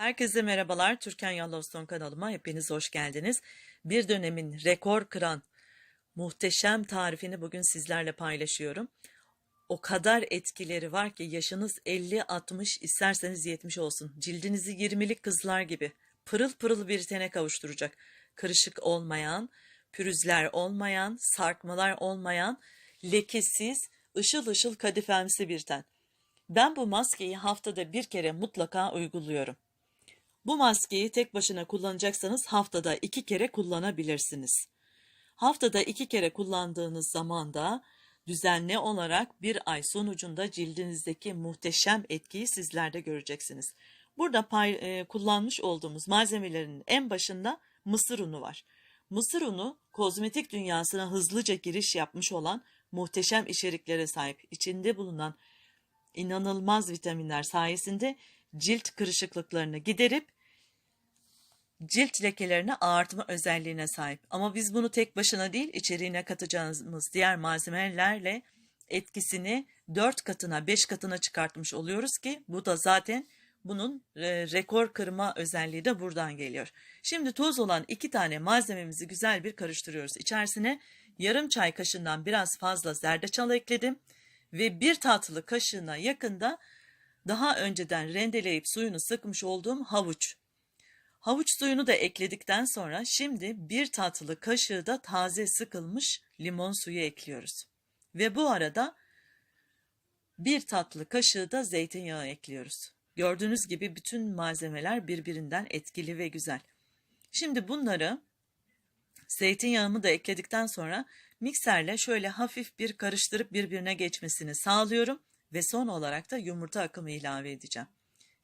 Herkese merhabalar. Türkan Yallovstone kanalıma hepiniz hoş geldiniz. Bir dönemin rekor kıran muhteşem tarifini bugün sizlerle paylaşıyorum. O kadar etkileri var ki yaşınız 50-60 isterseniz 70 olsun. Cildinizi 20'lik kızlar gibi pırıl pırıl bir tene kavuşturacak. Kırışık olmayan, pürüzler olmayan, sarkmalar olmayan, lekesiz, ışıl ışıl kadifemsi bir ten. Ben bu maskeyi haftada bir kere mutlaka uyguluyorum. Bu maskeyi tek başına kullanacaksanız haftada iki kere kullanabilirsiniz. Haftada iki kere kullandığınız zaman da düzenli olarak bir ay sonucunda cildinizdeki muhteşem etkiyi sizler de göreceksiniz. Burada pay, e, kullanmış olduğumuz malzemelerin en başında mısır unu var. Mısır unu kozmetik dünyasına hızlıca giriş yapmış olan muhteşem içeriklere sahip. İçinde bulunan inanılmaz vitaminler sayesinde cilt kırışıklıklarını giderip cilt lekelerini ağartma özelliğine sahip. Ama biz bunu tek başına değil içeriğine katacağımız diğer malzemelerle etkisini 4 katına 5 katına çıkartmış oluyoruz ki bu da zaten bunun e, rekor kırma özelliği de buradan geliyor. Şimdi toz olan iki tane malzememizi güzel bir karıştırıyoruz. İçerisine yarım çay kaşığından biraz fazla zerdeçal ekledim ve bir tatlı kaşığına yakında daha önceden rendeleyip suyunu sıkmış olduğum havuç. Havuç suyunu da ekledikten sonra şimdi bir tatlı kaşığı da taze sıkılmış limon suyu ekliyoruz. Ve bu arada bir tatlı kaşığı da zeytinyağı ekliyoruz. Gördüğünüz gibi bütün malzemeler birbirinden etkili ve güzel. Şimdi bunları zeytinyağımı da ekledikten sonra mikserle şöyle hafif bir karıştırıp birbirine geçmesini sağlıyorum ve son olarak da yumurta akımı ilave edeceğim.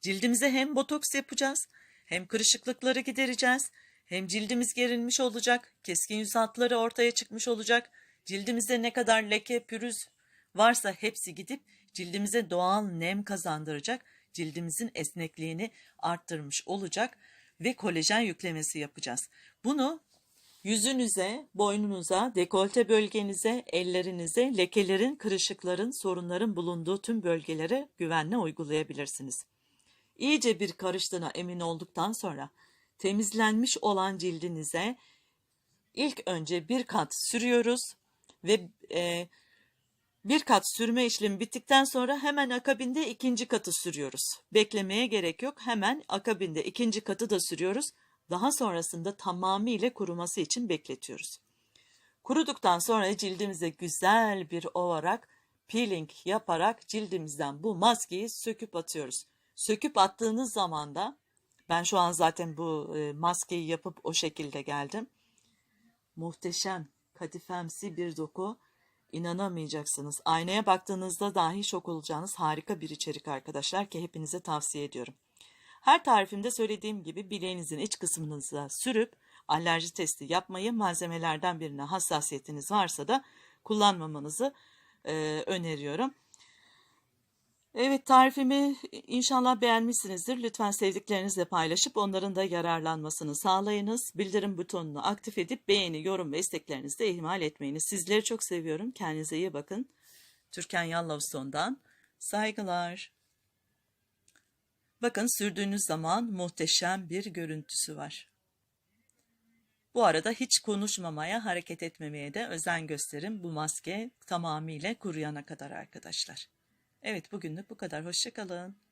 Cildimize hem botoks yapacağız, hem kırışıklıkları gidereceğiz, hem cildimiz gerilmiş olacak, keskin yüz hatları ortaya çıkmış olacak, cildimizde ne kadar leke, pürüz varsa hepsi gidip cildimize doğal nem kazandıracak, cildimizin esnekliğini arttırmış olacak ve kolajen yüklemesi yapacağız. Bunu Yüzünüze, boynunuza, dekolte bölgenize, ellerinize, lekelerin, kırışıkların, sorunların bulunduğu tüm bölgelere güvenle uygulayabilirsiniz. İyice bir karıştığına emin olduktan sonra temizlenmiş olan cildinize ilk önce bir kat sürüyoruz ve e, bir kat sürme işlemi bittikten sonra hemen akabinde ikinci katı sürüyoruz. Beklemeye gerek yok. Hemen akabinde ikinci katı da sürüyoruz. Daha sonrasında tamamıyla kuruması için bekletiyoruz. Kuruduktan sonra cildimize güzel bir ovarak peeling yaparak cildimizden bu maskeyi söküp atıyoruz. Söküp attığınız zaman da ben şu an zaten bu e, maskeyi yapıp o şekilde geldim. Muhteşem, kadifemsi bir doku. İnanamayacaksınız. Aynaya baktığınızda dahi şok olacağınız harika bir içerik arkadaşlar ki hepinize tavsiye ediyorum. Her tarifimde söylediğim gibi bileğinizin iç kısmınıza sürüp alerji testi yapmayı malzemelerden birine hassasiyetiniz varsa da kullanmamanızı e, öneriyorum. Evet tarifimi inşallah beğenmişsinizdir. Lütfen sevdiklerinizle paylaşıp onların da yararlanmasını sağlayınız. Bildirim butonunu aktif edip beğeni, yorum ve isteklerinizi de ihmal etmeyiniz. Sizleri çok seviyorum. Kendinize iyi bakın. Türkan Yallovson'dan saygılar. Bakın sürdüğünüz zaman muhteşem bir görüntüsü var. Bu arada hiç konuşmamaya, hareket etmemeye de özen gösterin. Bu maske tamamıyla kuruyana kadar arkadaşlar. Evet bugünlük bu kadar. Hoşçakalın.